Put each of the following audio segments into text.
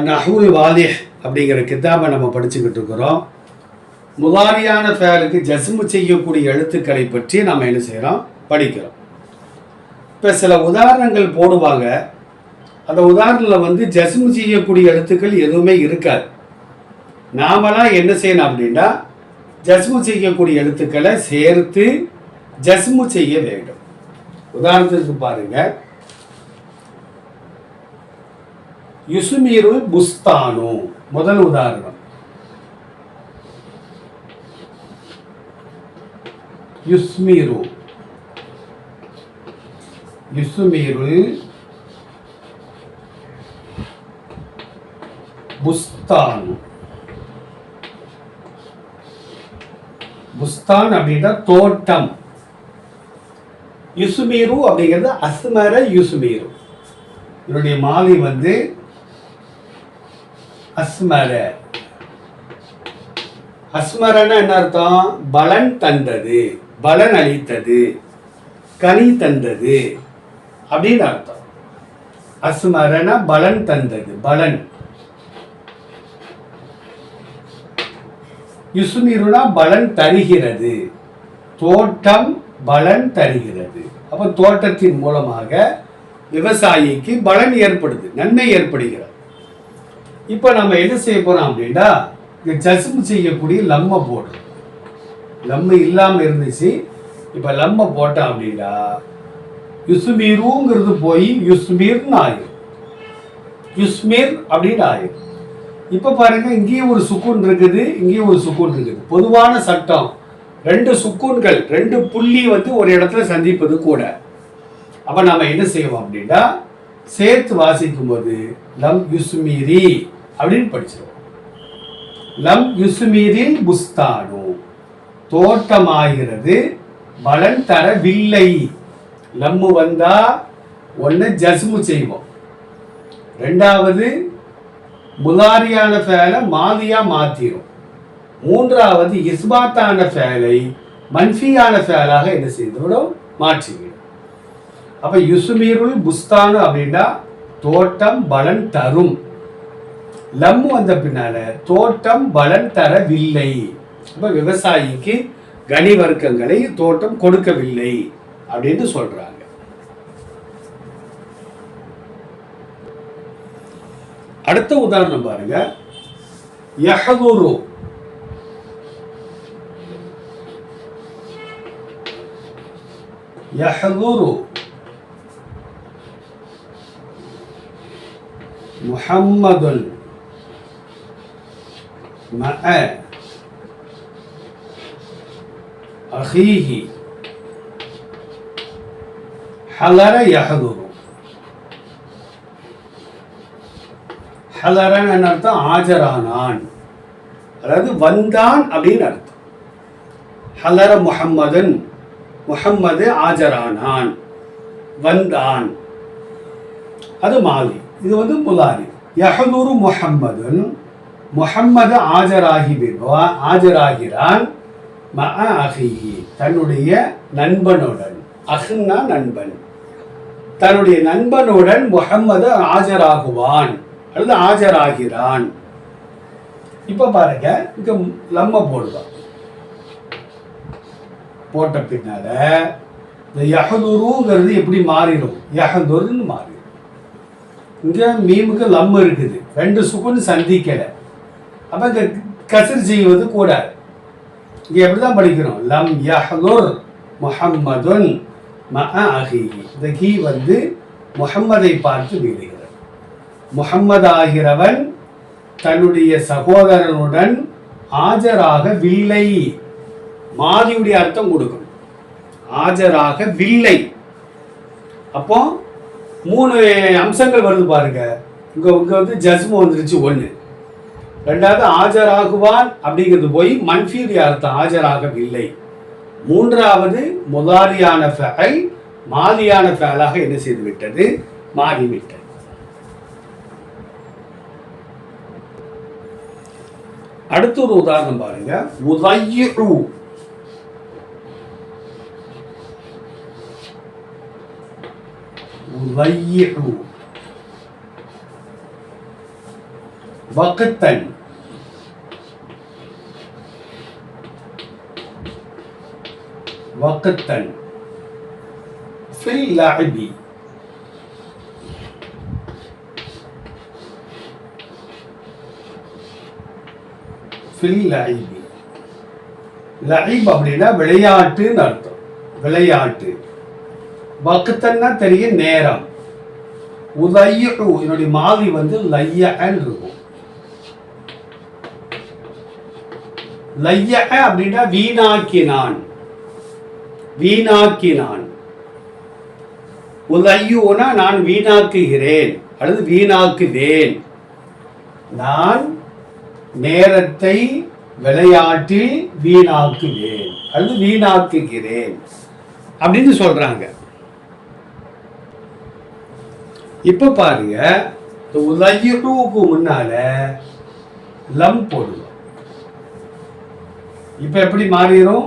நஹூல் வாலிஹ் அப்படிங்கிற கித்தாபை நம்ம படிச்சுக்கிட்டு இருக்கிறோம். முதாரியான ஃபேலுக்கு ஜஸ்மு செய்யக்கூடிய எழுத்துக்களை பற்றி நம்ம என்ன செய்கிறோம் படிக்கிறோம். இப்போ சில உதாரணங்கள் போடுவாங்க. அந்த உதாரணத்தில் வந்து ஜஸ்மு செய்யக்கூடிய எழுத்துக்கள் எதுவுமே இருக்காது. நாமெல்லாம் என்ன செய்யணும் அப்படின்னா ஜஸ்மு செய்யக்கூடிய எழுத்துக்களை சேர்த்து ஜஸ்மு செய்ய வேண்டும். உதாரணத்துக்கு பாருங்கள் யுசுமீரு புஸ்தானு முதல் உதாரணம். யுஸ்மீரு. யுசுமீரு புஸ்தானு. புஸ்தான் அப்படின்னா தோட்டம். யுசுமீரு அப்படிங்கிறது அஸ்மர யுசுமீரு. இதனுடைய மாலி வந்து அஸ்மர அஸ்மரன்னா என்ன அர்த்தம்? பலன் தந்தது. பலன் அளித்தது. கனி தந்தது. அப்படின்னு அர்த்தம். அஸ்மரண பலன் தந்தது. பலன். யுசுமீருனா பலன் தருகிறது. தோட்டம் பலன் தருகிறது. அப்போ தோட்டத்தின் மூலமாக விவசாயிக்கு பலன் ஏற்படுது. நன்மை ஏற்படுகிறது. இப்போ நம்ம என்ன செய்ய போறோம் அப்படின்னா இந்த ஜஸ்மு செய்யக்கூடிய லம்ம போடுறோம் லம்ம இல்லாமல் இருந்துச்சு. இப்போ லம்ம போட்டோம் அப்படின்னா யுஸ்மீருங்கிறது போய் யுஸ்மீர்னு ஆயிரும். யுஸ்மீர் அப்படின்னு ஆயிரும். இப்போ பாருங்க இங்கேயும் ஒரு சுக்கூன் இருக்குது இங்கேயும் ஒரு சுக்கூன் இருக்குது. பொதுவான சட்டம் ரெண்டு சுக்கூன்கள் ரெண்டு புள்ளி வந்து ஒரு இடத்துல சந்திப்பது கூட. அப்ப நாம என்ன செய்வோம் அப்படின்னா சேர்த்து வாசிக்கும் போது லம் யுஸ்மீரி. அப்படின்னு படிச்சிருவோம். லம் யுசுமீரில் புஸ்தானு தோட்டமாகிறது பலன் தரவில்லை. லம்மு வந்தா ஒன்று ஜஸ்மு செய்வோம். ரெண்டாவது முதாரியான ஃபேலை மாதியா மாத்திரும். மூன்றாவது இஸ்பாத்தான ஃபேலை மன்ஃபியான ஃபேலாக என்ன செய்துவிடும் மாற்றிவிடும் அப்போ யுசுமீருள் புஸ்தானு அப்படின்னா தோட்டம் பலன் தரும். லம்மு வந்த பின்னால தோட்டம் பலன் தரவில்லை. அப்ப விவசாயிக்கு கனி வர்க்கங்களை தோட்டம் கொடுக்கவில்லை அப்படின்னு சொல்றாங்க. அடுத்த உதாரணம் பாருங்க. யஹதுரு. யஹதுரு. முஹம்மதுன் மஅ அஹீஹி ஹலர யஹதுரு. ஹலரன் அர்த்தம் ஆஜரானான். அதாவது வந்தான் அப்படின்னு அர்த்தம். ஹலர முஹம்மதன் முஹம்மது ஆஜரானான். வந்தான். அது மாலி. இது வந்து முலாரி யஹதுரு முகம்மதன் முகம்மது ஆஜராகி ஆஜராகிறான் மஅ அஹிஹி தன்னுடைய நண்பனுடன். அஹ்னா நண்பன். தன்னுடைய நண்பனுடன் முகம்மது ஆஜராகுவான். அல்லது ஆஜராகிறான். இப்ப பாருங்க இங்க லம்ம போடுவான் போட்ட பின்னால இந்த யஹதுருங்கிறது எப்படி மாறிடும்? யஹதுருன்னு மாறிடும். இங்க மீமுக்கு லம்மு இருக்குது. ரெண்டு சுக்குன்னு சந்திக்கலை. அப்போ இந்த கசர் செய்வது கூடாது. இங்க எப்படிதான் படிக்கிறோம்? லம் யஹதுர் முஹம்மதுன் ம அஹீஹி இந்த கீ வந்து முஹம்மதை பார்த்து வீடுகிறது முஹம்மது ஆகிறவன் தன்னுடைய சகோதரனுடன் ஆஜராக வில்லை. மாதியுடைய அர்த்தம் கொடுக்கணும். ஆஜராகவில்லை அப்போ மூணு அம்சங்கள் வருது பாருங்க. இங்க இங்க வந்து ஜஸ்மு வந்துருச்சு ஒன்று ரெண்டாவது ஆஜராகுவான் அப்படிங்கிறது போய் மன்ஃபீர் அர்த்தம் ஆஜராகவில்லை மூன்றாவது முதாரியான ஃபேல் மாதியான ஃபேலாக என்ன செய்து விட்டது? மாறிவிட்டது அடுத்த ஒரு உதாரணம் பாருங்க. உதையு உதையு வகுத்தல். வகுத்தல். ஃபில் லஅபி ஃபில் லஐபி லஐப் அப்படின்னா விளையாட்டுன்னு அர்த்தம். விளையாட்டு. வக்குத்தன்னா தெரியும் நேரம். உதையு என்னுடைய மாவி வந்து லையன்னு இருக்கும். லைய அப்படின்னா வீணாக்கினான். வீணாக்கினான். உதையுனா நான் வீணாக்குகிறேன். அல்லது வீணாக்குவேன். நான் நேரத்தை விளையாட்டில் வீணாக்குவேன். அல்லது வீணாக்குகிறேன். அப்படின்னு சொல்றாங்க. இப்ப பாருங்க இந்த முன்னால லம் போடுவோம். இப்போ எப்படி மாறிடும்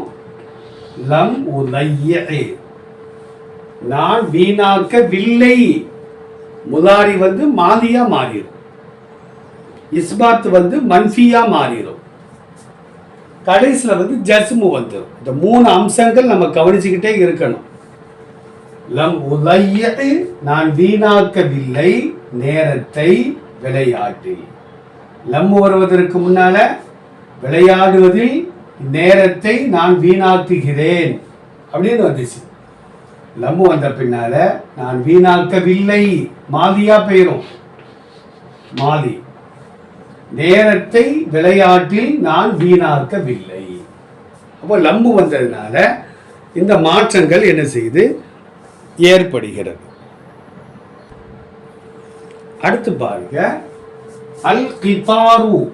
லம் உதைய நான் வீணாக்கவில்லை. முதாரி வந்து மாதியா மாறிடும் இஸ்பாத் வந்து மன்ஃபியா மாறிடும் கடைசியில் வந்து ஜஸ்மு வந்துடும் இந்த மூணு அம்சங்கள் நம்ம கவனிச்சுக்கிட்டே இருக்கணும். லம் உதைய நான் வீணாக்கவில்லை. நேரத்தை விளையாட்டில். லம் வருவதற்கு முன்னால விளையாடுவதில் நேரத்தை நான் வீணாக்குகிறேன் அப்படின்னு வந்துச்சு. லம்மு வந்த பின்னால நான் வீணாக்கவில்லை. மாதியா பெயரும். மாதி நேரத்தை விளையாட்டில் நான் வீணாக்கவில்லை. அப்போ லம்பு வந்ததுனால இந்த மாற்றங்கள் என்ன செய்து? ஏற்படுகிறது. அடுத்து பாருங்க. அல் கிதாரு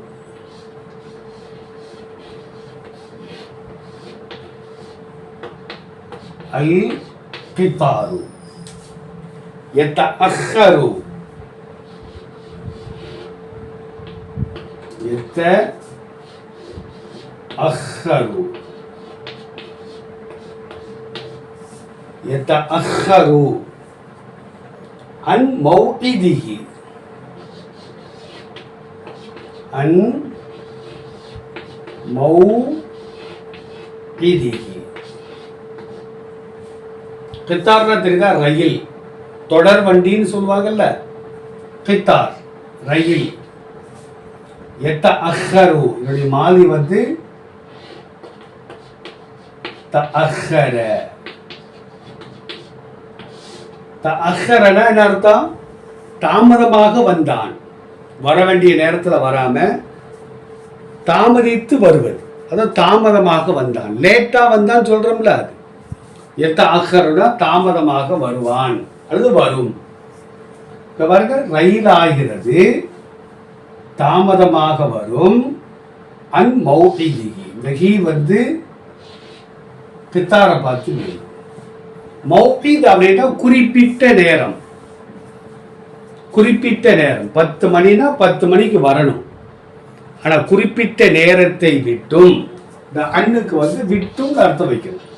القطار يتأخر. يتأخر. يتأخر عن موعده. عن موعده. கித்தார்னா தெரியுதா? ரயில். தொடர் வண்டின்னு சொல்லுவாங்கல்ல. கித்தார் ரயில். எத்த அஹரு என்னுடைய மாலி வந்து த அஹர த அஹரனா என்ன அர்த்தம்? தாமதமாக வந்தான். வர வேண்டிய நேரத்தில் வராம தாமதித்து வருவது. அதான் தாமதமாக வந்தான். லேட்டாக வந்தான்னு சொல்கிறோம்ல அது. எத்த ஆகருடா தாமதமாக வருவான். அல்லது வரும். இப்ப பாருங்க ரயில் ஆகிறது தாமதமாக வரும். அன் மௌஹிதி மெகி வந்து பித்தாரை பார்த்து வேணும் மௌஹித் அப்படின்னா குறிப்பிட்ட நேரம். குறிப்பிட்ட நேரம். பத்து மணினா பத்து மணிக்கு வரணும். ஆனால் குறிப்பிட்ட நேரத்தை விட்டும். இந்த அண்ணுக்கு வந்து விட்டும் அர்த்தம் வைக்கணும்.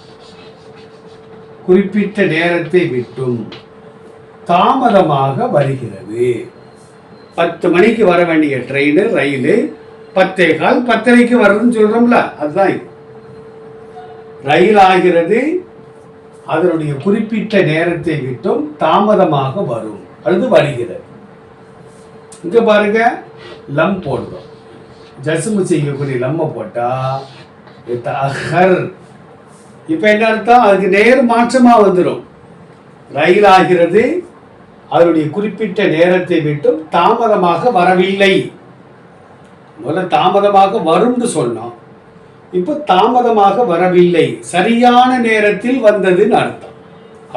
குறிப்பிட்ட நேரத்தை விட்டும் தாமதமாக வருகிறது. பத்து மணிக்கு வர வேண்டிய ட்ரெயின் ரயில் பத்தே கால் பத்தரைக்கு வருதுன்னு சொல்றோம்ல அதுதான் ரயில் ஆகிறது அதனுடைய குறிப்பிட்ட நேரத்தை விட்டும் தாமதமாக வரும். அல்லது வருகிறது. இங்க பாருங்க லம் போடுறோம். ஜஸ்மு செய்யக்கூடிய லம்மை போட்டா அஹர் இப்போ என்ன அர்த்தம்? அதுக்கு நேர் மாற்றமாக வந்துடும் ரயில் ஆகிறது அதனுடைய குறிப்பிட்ட நேரத்தை விட்டும் தாமதமாக வரவில்லை. முதல்ல தாமதமாக வரும்னு சொன்னோம். இப்போ தாமதமாக வரவில்லை. சரியான நேரத்தில் வந்ததுன்னு அர்த்தம்.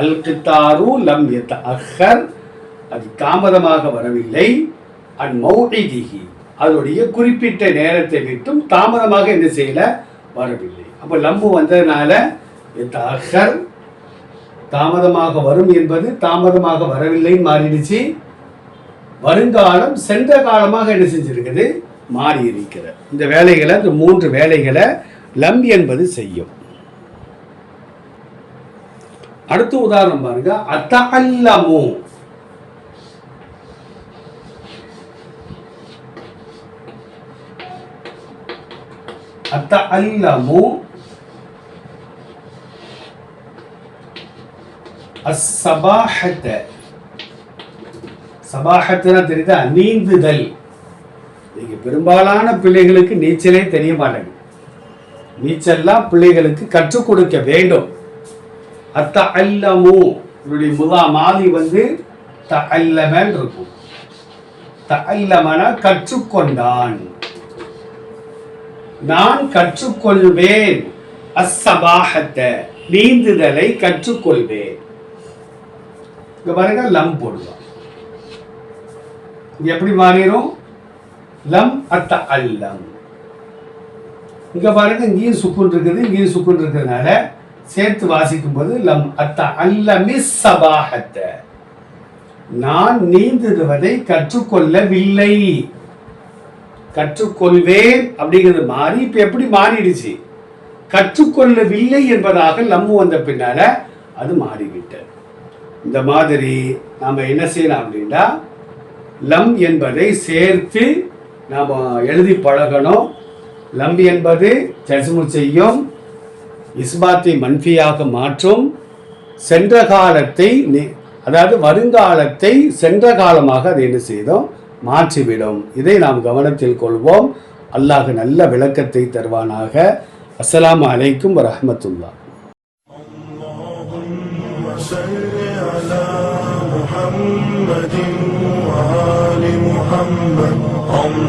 அல்கித்தாரு லம் எத் அஹர் அது தாமதமாக வரவில்லை. அன் மௌஹிதிஹி அதனுடைய குறிப்பிட்ட நேரத்தை விட்டும் தாமதமாக என்ன செய்யல? வரவில்லை. அப்ப லம்பு வந்ததுனால தகர் தாமதமாக வரும் என்பது தாமதமாக வரவில்லைன்னு மாறிடுச்சு. வருங்காலம் சென்ற காலமாக என்ன செஞ்சிருக்குது? மாறி இருக்கிறது இந்த வேலைகளை இந்த மூன்று வேலைகளை லம் என்பது செய்யும். அடுத்த உதாரணம் பாருங்க. அத்தல்லமு அத்தல்லமு அஸ்ஸபாஹத்த சபாஹத்துனா தெரியுதா? நீந்துதல். நீங்க பெரும்பாலான பிள்ளைகளுக்கு நீச்சலே தெரிய மாட்டேங்குது. நீச்சல்லாம் பிள்ளைகளுக்கு கற்றுக் கொடுக்க வேண்டும். அத்த அல்லமு இவருடைய முதா மாதி வந்து த அல்லமன் இருக்கும். த அல்லமனா கற்றுக்கொண்டான். நான் கற்றுக்கொள்வேன். அசபாகத்தை நீந்துதலை கற்றுக்கொள்வேன். இங்க பாருங்க லம் போடுவோம் இது எப்படி மாறிடும்? லம் அத்த அல்லம் இங்க பாருங்க இங்கேயும் சுக்குன் இருக்குது இங்கேயும் சுக்குன் இருக்கிறதுனால சேர்த்து வாசிக்கும் போது லம் அத்த அல்லமி சபாகத்தை நான் நீந்துடுவதை கற்றுக்கொள்ளவில்லை. கற்றுக்கொள்வேன் அப்படிங்கிறது மாறி இப்ப எப்படி மாறிடுச்சு? கற்றுக்கொள்ளவில்லை என்பதாக லம்மு வந்த பின்னால அது மாறிவிட்டது. இந்த மாதிரி நாம் என்ன செய்யலாம் அப்படின்னா லம் என்பதை சேர்த்து நாம் எழுதி பழகணும். லம் என்பது ஜஸ்மு செய்யும் இஸ்பாத்தை மன்ஃபியாக மாற்றும். சென்ற காலத்தை அதாவது வருங்காலத்தை சென்ற காலமாக அது என்ன செய்தோம்? மாற்றிவிடும். இதை நாம் கவனத்தில் கொள்வோம். அல்லாஹ் நல்ல விளக்கத்தை தருவானாக. அஸ்லாம் அலைக்கும் வரமத்துல்லா